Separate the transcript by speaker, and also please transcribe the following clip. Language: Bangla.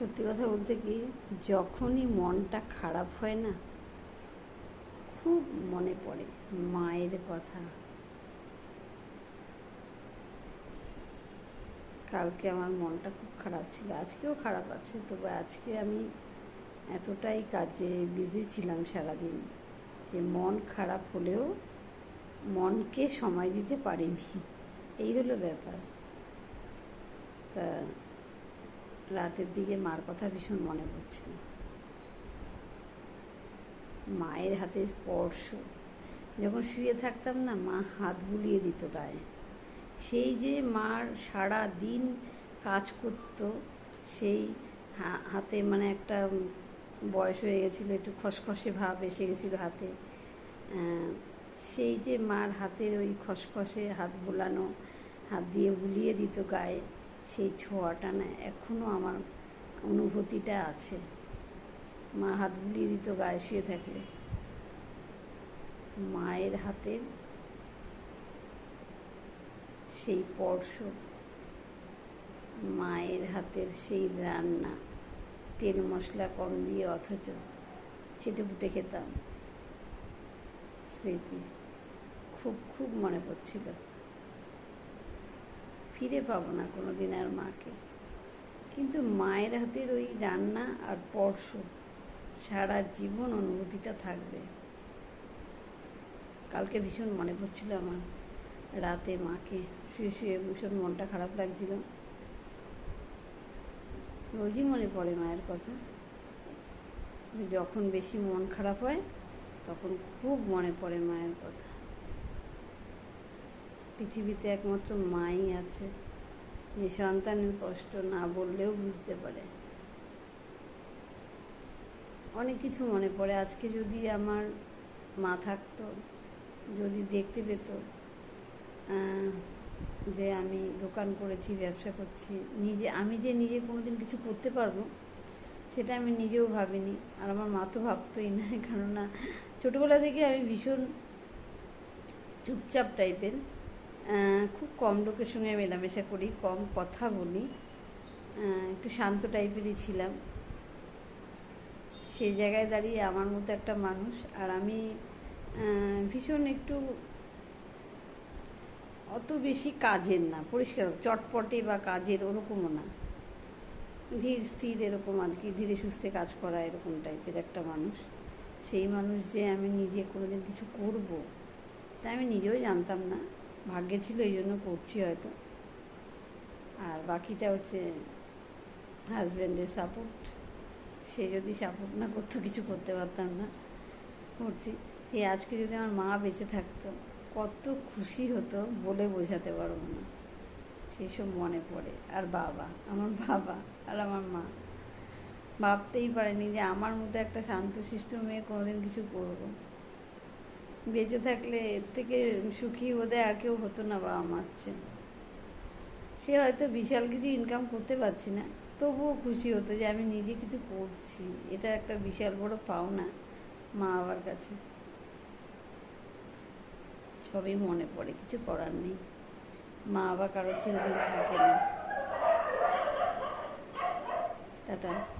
Speaker 1: সত্যি কথা বলতে কি, যখনই মনটা খারাপ হয় না, খুব মনে পড়ে মায়ের কথা। কালকে আমার মনটা খুব খারাপ ছিল, আজকেও খারাপ আছে, তবে আজকে আমি এতটাই কাজে বিজি ছিলাম সারাদিন যে মন খারাপ হলেও মনকে সময় দিতে পারিনি। এই হলো ব্যাপার। তা রাতের দিকে মার কথা ভীষণ মনে পড়ছে মায়ের হাতে স্পর্শ। যখন শুয়ে থাকতাম না, মা হাত বুলিয়ে দিত গায়ে। সেই যে মার সারা দিন কাজ করতো, সেই হাতে মানে একটা বয়স হয়ে গেছিল, একটু খসখসে ভাব এসে গেছিল হাতে। সেই যে মার হাতের ওই খসখসে হাত বোলানো, হাত দিয়ে বুলিয়ে দিত গায়ে সেই ছোঁয়াটা না এখনও আমার অনুভূতিটা আছে। মা হাত বুলিয়ে দিত, গায়ে শুয়ে থাকলে। মায়ের হাতের সেই স্পর্শ মায়ের হাতের সেই রান্না, তেল মশলা কম দিয়ে অথচ ছেটে ফুটে খেতাম। স্মৃতি খুব খুব মনে পড়ছিল। ফিরে পাবো না কোনো দিন আর মাকে। কিন্তু মায়ের হাতের ওই রান্না আর স্পর্শ সারা জীবন অনুভূতিটা থাকবে। কালকে ভীষণ মনে পড়ছিল আমার। রাতে মাকে শুয়ে শুয়ে ভীষণ মনটা খারাপ লাগছিল। রোজই মনে পড়ে মায়ের কথা। যখন বেশি মন খারাপ হয়, তখন খুব মনে পড়ে মায়ের কথা। পৃথিবীতে একমাত্র মাই আছে। যে সন্তানের কষ্ট না বললেও বুঝতে পারে। অনেক কিছু মনে পড়ে। আজকে যদি আমার মা থাকতো, যদি দেখতে পেত যে আমি দোকান করেছি, ব্যবসা করছি, নিজে, আমি যে নিজে কোনোদিন কিছু করতে পারব, সেটা আমি নিজেও ভাবিনি। আর আমার মা তো ভাবতোই না, কেননা ছোটোবেলা থেকে আমি ভীষণ চুপচাপ টাইপের খুব কম লোকের সঙ্গে মেলামেশা করি, কম কথা বলি একটু শান্ত টাইপেরই ছিলাম। সেই জায়গায় দাঁড়িয়ে আমার মতো একটা মানুষ আর আমি ভীষণ একটু অত বেশি কাজের না, পরিষ্কার, চটপটে বা কাজের ওরকমও না। ধীর, স্থির এরকম আর কি, ধীরে সুস্থে কাজ করা এরকম টাইপের একটা মানুষ। সেই মানুষ যে আমি নিজে কোনোদিন কিছু করব, তা আমি নিজেও জানতাম না। ভাগ্যে ছিল, এই জন্য করছি হয়তো। আর বাকিটা হচ্ছে হাজব্যান্ডের সাপোর্ট সে যদি সাপোর্ট না করতো, কিছু করতে পারতাম না। করছি। সেই আজকে যদি আমার মা বেঁচে থাকতো, কত খুশি হতো বলে বোঝাতে পারব না। সেই সব মনে পড়ে। আর বাবা, আমার বাবা আর আমার মা। ভাবতেই পারেনি যে আমার মতো একটা শান্তশিষ্ট মেয়ে কোনোদিন কিছু করব। বেঁচে থাকলে এর থেকে সুখী বোধহয় আর কেউ হতো না বাবা মার চেয়ে। সে হয়তো বিশাল কিছু ইনকাম করতে পারছি না, তবুও খুশি হতো যে আমি নিজে কিছু করছি। এটা একটা বিশাল বড় পাওনা মা বাবার কাছে। সবই মনে পড়ে, কিছু করার নেই। মা বাবা কারোর চিরদিন থাকে না। টাটা।